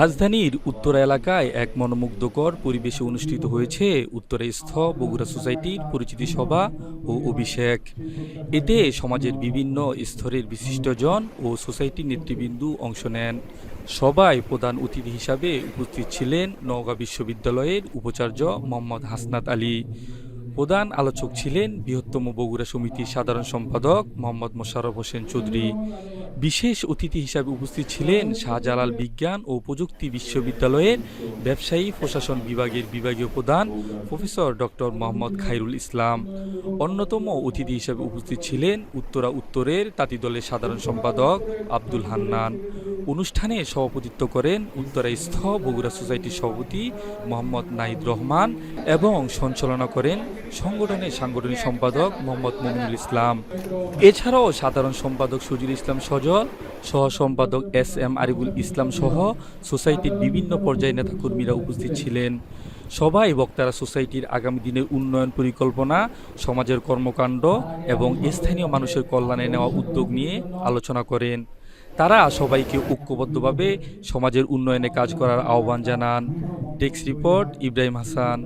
রাজধানীর উত্তরা এলাকায় এক মনোমুগ্ধকর পরিবেশে অনুষ্ঠিত হয়েছে উত্তরাস্থ বগুড়া সোসাইটির পরিচিতি সভা ও অভিষেক। এতে সমাজের বিভিন্ন স্তরের বিশিষ্টজন ও সোসাইটির নেতৃবৃন্দু অংশ নেন। সবাই প্রধান অতিথি হিসাবে উপস্থিত ছিলেন নওগাঁ বিশ্ববিদ্যালয়ের উপাচার্য মোহাম্মদ হাসনাত আলী। প্রধান আলোচক ছিলেন বৃহত্তম বগুড়া সমিতির সাধারণ সম্পাদক মোহাম্মদ মোশাররফ হোসেন চৌধুরী। বিশেষ অতিথি হিসাবে উপস্থিত ছিলেন শাহজালাল বিজ্ঞান ও প্রযুক্তি বিশ্ববিদ্যালয়ের ব্যবসায়ী প্রশাসন বিভাগের বিভাগীয় প্রধান প্রফেসর ডক্টর মোহাম্মদ খাইরুল ইসলাম। অন্যতম অতিথি হিসাবে উপস্থিত ছিলেন উত্তরা উত্তরের তাঁতি দলের সাধারণ সম্পাদক আব্দুল হান্নান। অনুষ্ঠানে সভাপতিত্ব করেন উত্তরাস্থ বগুড়া সোসাইটির সভাপতি মোহাম্মদ নাহিদ রহমান এবং সঞ্চালনা করেন সংগঠনের সাংগঠনিক সম্পাদক মোহাম্মদ মমিনুল ইসলাম। এছাড়াও সাধারণ সম্পাদক সজিল ইসলাম সজল সহ সম্পাদক এস এম আরিফুল ইসলাম সহ সোসাইটির বিভিন্ন পর্যায়ের নেতাকর্মীরা উপস্থিত ছিলেন। সবাই বক্তারা সোসাইটির আগামী দিনের উন্নয়ন পরিকল্পনা, সমাজের কর্মকাণ্ড এবং স্থানীয় মানুষের কল্যাণে নেওয়া উদ্যোগ নিয়ে আলোচনা করেন। তারা সবাইকে ঐক্যবদ্ধভাবে সমাজের উন্নয়নে কাজ করার আহ্বান জানান। Text report Ibrahim Hasan.